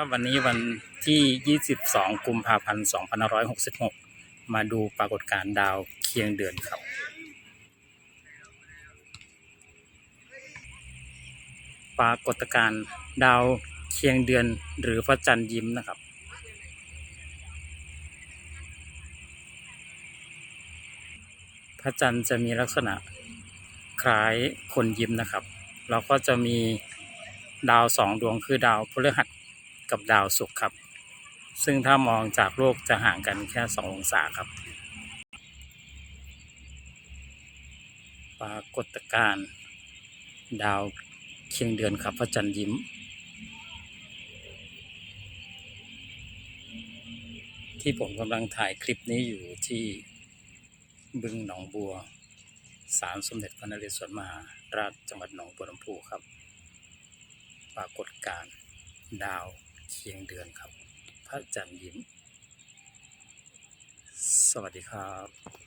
ครับวันนี้วันที่ 22 กุมภาพันธ์ 2566 มาดูปรากฏการณ์ดาวเคียงเดือนครับปรากฏการณ์ดาวเคียงเดือนหรือพระจันทร์ยิ้มนะครับ พระจันทร์จะมีลักษณะคล้ายคนยิ้มนะครับ แล้วก็จะมีดาวสองดวงคือดาวพฤหัส กับดาวศุกร์ครับ ซึ่งถ้ามองจากโลกจะห่างกันแค่สององศาครับ ปรากฏการณ์ดาวเคียงเดือนครับพระจันทร์ยิ้มที่ผมกำลังถ่ายคลิปนี้อยู่ที่บึงหนองบัวศาลสมเด็จพระนเรศวรมหาราชจังหวัดหนองบัวลำพูครับ ปรากฏการณ์ดาว เคียงเดือนครับ พระจันทร์ยิ้ม สวัสดีครับ